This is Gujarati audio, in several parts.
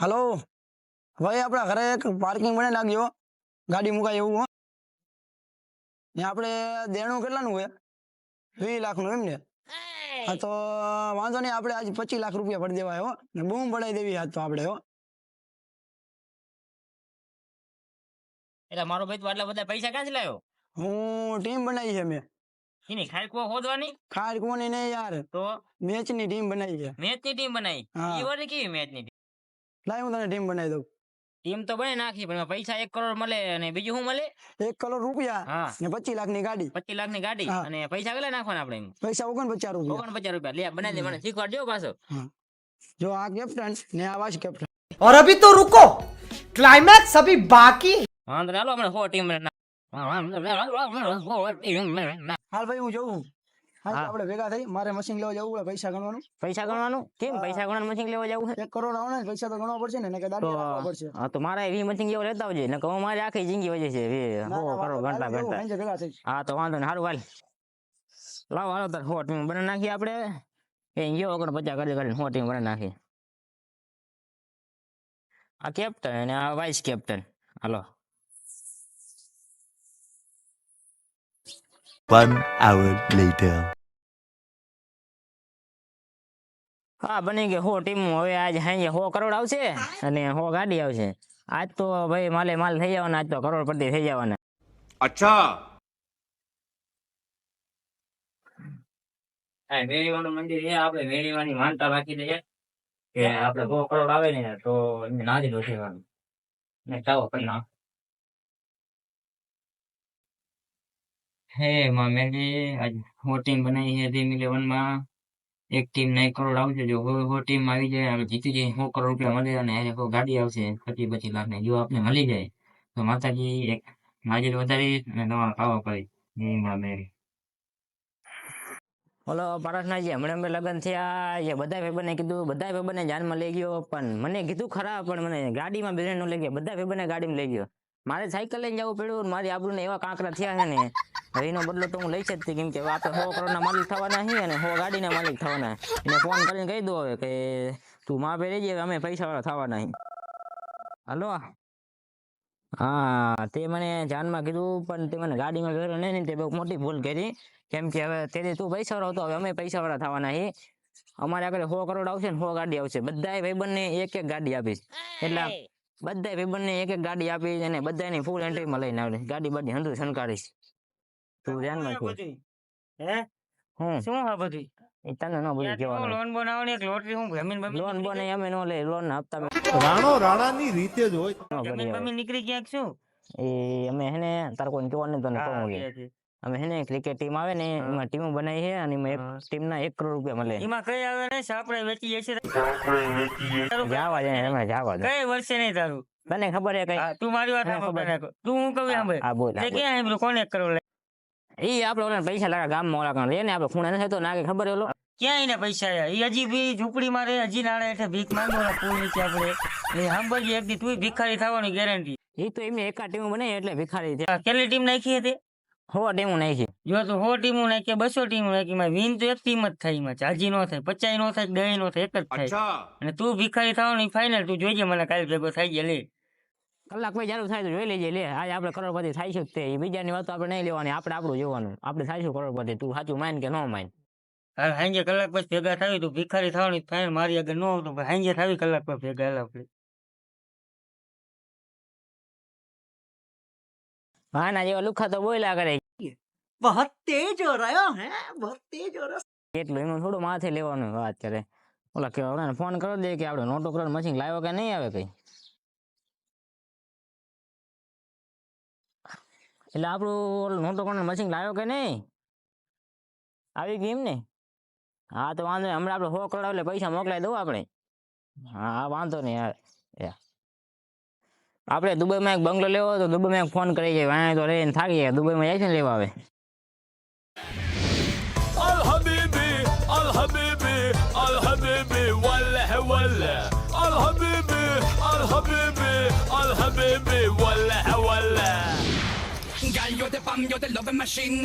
હલો. ભાઈ આપણા ઘરે એક પાર્કિંગ બને લાગ્યો. ગાડી મુકાય એવું હો. ને આપણે દેણું કેટલાનું હોય? વીસ લાખનું એમ ને? હા તો વાંધો નહીં આપણે આજે પચીસ લાખ રૂપિયા ભરી દેવાય હો. ને બૂમ પડાવી દેવી હાથ તો આપણે હો. એટલે મારો ભાઈ તો આટલા બધા પૈસા ક્યાંથી લાવ્યો હું ટીમ બનાવી છે મેં. એની ખાઈ ખોદવાની ખાર કોની નહીં યાર. તો? મેચની ટીમ બનાવી છે. મેચની ટીમ બનાવી. ઈ કેવી મેચની લાય હું તને ટીમ બનાવી દઉં ટીમ તો બને નાખી પણ એમાં પૈસા એક કરોડ મળે અને બીજું શું મળે એક કરોડ રૂપિયા હા ને પચીસ લાખની ગાડી પચીસ લાખ ની ગાડી હા. અને પૈસા કેટલા નાખવાના આપણે એમ પૈસા ઓગણ પચાસ રૂપિયા ઓગણ પચાસ રૂપિયા લે બનાવી દે મને શીખવાડજો પાછો જો આ કેપ્ટન ને આ વાઇસ કેપ્ટન और अभी तो रुको क्लाइमैक्स अभी बाकी है। વાંધો નહીં, હાલો આપણે સો ટીમ હાલ ભાઈ હું જોઉં હાલ હા. આપણે ભેગા થઈ મારે મશીન લેવા જવું પડે પૈસા ગણવાનું. પૈસા ગણવાનું? કેમ પૈસા ગણવાનું મશીન લેવા જવું છે? એક કરોડ આવે પૈસા તો ગણવા પડશે ને ને કે દાડી પડશે. હા તો મારે એવી મશીન લેવા લેતા આવજે ને કહું મારી આખી જિંદગી વજે છે વી, ના, હો કરો ગણતા ગણતા. હા તો વાંધો નહીં સારું હાલ. લાવો હાલો તાર હોટ ટીમ બને નાખી આપણે. એ ગયો ઓગણ પચાસ કરી કરીને હોટ ટીમ બને નાખી આ કેપ્ટન અને આ વાઇસ કેપ્ટન હાલો. One hour later. હા બની ગઈ હો ટીમ. હવે આજ હાંજે હો કરોડ આવશે અને હો ગાડી આવશે. આજ તો ભાઈ માલે માલ થઈ જવાના આજ તો કરોડપતિ થઈ જવાના. અચ્છા. હા વેણીવાનું મંદિર એ આપણે વેણીવાની માનતા રાખી દઈએ કે આપણે હો કરોડ આવે ને તો એમને નાદી દોષેવાનું ને ચાવો પણ ના. હે માં મેળી આજ હો ટીમ બનાવી છે ધીમ ઇલેવનમાં, એક ટીમ ને કરોડ આવશે. જો હો હો ટીમ આવી જાય આપણે જીતી જઈએ સો કરોડ રૂપિયા મળે અને આજે ગાડી આવશે, પચીસ પચીસ લાખ જો આપણે મળી જાય, તો માતાજી એક નાજર વધારી અને તમારો પાવા કરી જય માં મેરી. ઓલો પારસના જે હમણાં અમે લગ્ન થયા એ બધા ભાઈબંધને કીધું, બધા ભાઈબંધને જાનમાં લઈ ગયો, પણ મને કીધું ખરા પણ મને ગાડીમાં બેસી ન લઈ ગયો. બધા ભાઈબંધને ગાડીમાં લઈ ગયો. મારે સાયકલ લઈને જવું પડ્યું, મારી આબરૂને એવા કાંકરા થયા છે ને. હવે એનો બદલો તો હું લઈ જ કેમ કે આપણે સો કરોડના માલિક થવાના છીએ અને સો ગાડીના માલિક થવાના એને ફોન કરીને કહી દો હવે કે તું મા પે રહેજે અમે પૈસાવાળા થવાના છીએ. હલો? હા તે મને જાનમાં કીધું પણ તે મને ગાડીમાં ભેરો નહીં તે બહુ મોટી ભૂલ કરી. કેમ કે હવે તું પૈસા વાળો હતો હવે અમે પૈસાવાળા થવાના છીએ. અમારે આગળ સો કરોડ આવશે ને સો ગાડી આવશે. બધા ભાઈબંધને એક એક ગાડી આપીશ. એટલે બધા ભાઈબંધને એક એક ગાડી આપીશ અને બધાની ફૂલ એન્ટ્રીમાં લઈને આવીશ. ગાડી બાડી હંધું શણકારીશ તું ધ્યાનમાં છે હે? હું? શું આ બધું તને ન બધું કહેવાનું લોન બનાવવાની એક લોટરી હું જમીન બમીન લોન બોન અમે નો લે લોન હપ્તા રાણો રાણાની રીતે જ હોય. જમીન બમીન નીકળી ક્યાંક શું? એ અમે હેને તાર કોઈ જોવાનું તને કહું કે અમે હેને ક્રિકેટ ટીમ આવે ને એમાં ટીમો બનાવી છે અને એમાં એક હા. ટીમ ના એક કરોડ રૂપિયા મળે. એમાં કઈ આવે ને? આપણે વેચીએ છીએ જાવા કઈ વર્ષે નહીં તારું? તને ખબર છે કઈ? તું મારી વાત ખબર. તું હું કહું સાંભળ. આ બોલ તે ક્યાં સાંભળ્યું? કોને કરો એ આપડે ઓલા પૈસા લાગે ગામમાં ઓલા કાંડ એને આપણે ખૂણે નથી તો નાખે ખબર ઓલો? ક્યાં એને પૈસા આવ્યા એ હજી બી ઝૂંપડી માં રે હજી નાળે એટલે ભીખ માંગો પૂર નીચે આપણે એ હાંભળજી એક દી તું ભિખારી થવાની ગેરંટી એ તો એમને એકા ટીમ બને એટલે ભિખારી થયા કેટલી ટીમ નાખી હતી? હો ટીમો નાખી. જો તો સો ટીમો નાખી બસો ટીમ નાખી માં વિન તો એક ટીમ જ થાયમાં હજી નો થાય પચાસ નો થાય દહી નો થાય એક જ થાય. અને તું ભિખારી થવાની ફાઇનલ તું જોઈજે મને કાલે ભેગો થઈ ગયા કલાકમાં જ્યારે થાય તો જોઈ લેજે લે. આજે આપણે કરોડપતિ થાઈશું તે. બીજાની વાતો આપણે નહીં લેવાની આપણે આપણું જોવાનું. આપણે થાઈશું કરોડપતિ. તું સાચું માન કે ન માન? હવે સાંજે કલાક પછી ભેગા થાય તું ભિખારી થવાની ફાઇન મારી આગળ ન આવતું સાંજે થાવી કલાક પછી ભેગા હેલા આપણે. હા ના જેવા લુખા તો બોલ્યા કરે. બહુ તેજ હો રહ્યો હે બહુ તેજ હો રહ્યો. એટલું એનું થોડું માથે લેવાનું વાત કરે. ઓલા કે ફોન કરો દે કે આપણે નોટો કરો મશીન લાવ્યો કે નહીં આવે કઈ? એટલે આપણું નોટો કોણ મશીન લાવ્યો કે નહીં? આવી ગઈ એમ ને હા, તો વાંધો નહીં. હમણાં આપણે સો કરોડ એટલે પૈસા મોકલાવી દઉં આપણે. હા, વાંધો નહીં યાર. આપણે દુબઈમાં એક બંગલો લેવો તો દુબઈમાં એક ફોન કરી જાય. વાંય તો રહીને થાકી જાય. દુબઈમાં જાય છે ને લેવા આવે અલ હબીબી અલ હબીબી અલ હબીબી વલ્લે વલ્લે. અલ હબીબી અલ હબીબી અલ હબીબી વલ્લે વલ્લે. Girl, you're the bomb, you're the loving machine.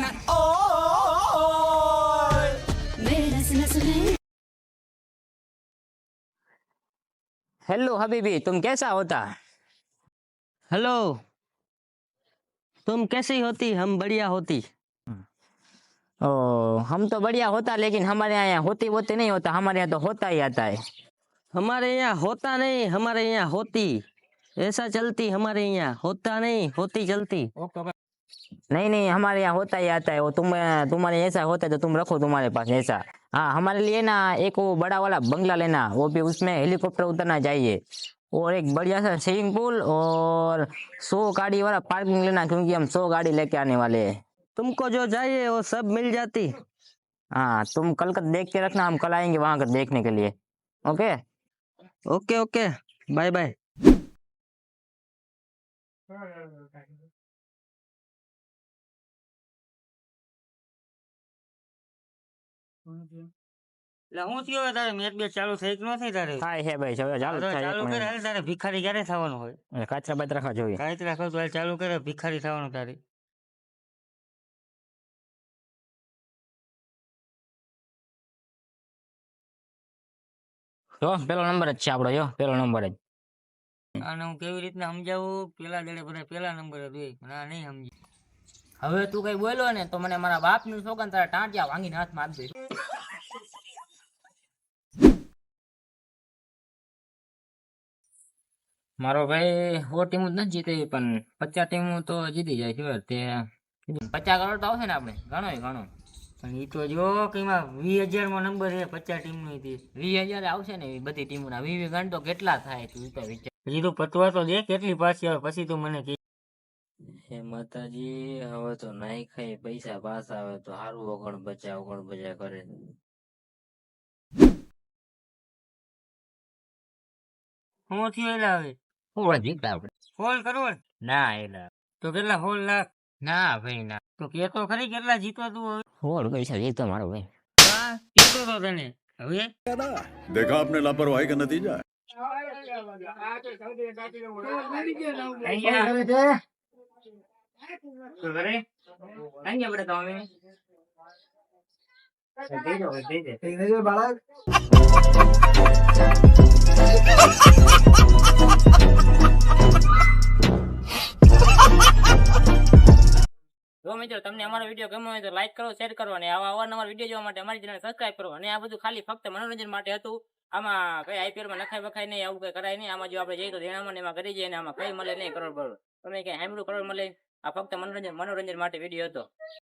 मेरा सुना सुना हेलो हबीबी तुम कैसा होता? हेलो तुम कैसी होती? हम बढ़िया होती। ओ हम तो बढ़िया होता लेकिन हमारे यहाँ यहाँ होती होती नहीं होता हमारे यहाँ तो होता ही आता है। हमारे यहाँ होता नहीं हमारे यहाँ होती। ऐसा चलती हमारे यहाँ होता नहीं होती चलती। नहीं नहीं हमारे यहाँ होता ही आता है। वो तुम तुम्हारे ऐसा होता है तो तुम रखो तुम्हारे पास ऐसा हाँ हमारे लिए ना एक वो बड़ा वाला बंगला लेना वो भी उसमें हेलीकॉप्टर उतरना चाहिए। और एक बढ़िया सा स्विमिंग पूल और सौ गाड़ी वाला पार्किंग लेना क्योंकि हम सौ गाड़ी लेके आने वाले हैं। तुमको जो चाहिए वो सब मिल जाती। हाँ तुम कल का देख के रखना हम कल आएँगे वहाँ का देखने के लिए। Okay? Okay okay. Bye bye. હું થયો તારે મેચ બેચ ચાલુ થઈ કે ન તારે? થાય છે ભાઈ ચાલો ચાલો ચાલુ કરે હાલ તારે ભિખારી ક્યારે થવાનું હોય? કાચરા બાદ રાખવા જોઈએ. કાંઈ રાખો તો ચાલુ કરે ભિખારી થવાનું તારે. જો પેલો નંબર જ છે આપણો જો પેલો નંબર જ. અને હું કેવી રીતના સમજાવું? પેલા દડે બધા પેલા નંબર જ હોય. પણ આ નહીં સમજી. હવે તું કઈ બોલ્યો ને તો મને મારા બાપનું સોગન તારા ટાંટિયા ભાંગીને હાથમાં આપી મારો ભાઈ સો ટીમ નથી જીતી, પણ પચાસ ટીમ તો જીતી જાય છે, તે પચાસ કરોડ તો આવશે ને આપણે, ઘણો ઘણો. પણ એ તો જો કે એમાં વીસ હજારમાં નંબર છે, પચાસ ટીમ હતી. વીસ હજાર આવશે ને બધી ટીમોના, વીસ ગણ તો કેટલા થાય તું વિચાર. હજી તો પતવા તો દે કેટલી પાછી આવે પછી તું મને હે માતાજી હવે તો નાઈ ખાઈ પૈસા પાછા આવે તો સારું ઓગણ બચા ઓગણ બચા કરે. હું થયો એલા હવે? હોળ જીતા આપણે. હોલ કરોડ ના એલા. તો કેટલા હોલ લાખ ના ભાઈ ના. તો કેતો ખરી કેટલા જીતવા તું હવે? હોળ પૈસા જીતો મારો ભાઈ. હા કેતો તો તને. હવે? દેખા આપને લાપરવાહી કા નતીજા આ તો સૌથી જો મિત્રો તમને અમારો વીડિયો ગમ્યો હોય તો લાઈક કરો શેર કરો અને આવા અવારનવાર વીડિયો જોવા માટે અમારી ચેનલ સબસ્ક્રાઈબ કરો. અને આ બધું ખાલી ફક્ત મનોરંજન માટે હતું. આમાં કઈ આઈપીએલમાં નખાય બખાય નહીં આવું કઈ કરાય નહીં. આમાં જો આપણે જઈએ તો દેણામાં ને એમાં કરી જઈએ અને આમાં કઈ મળે નહીં કરોડ બરોડ તમે કઈ સાંભળ્યું કરોડ મળે. આ ફક્ત મનોરંજન મનોરંજન માટે વીડિયો હતો.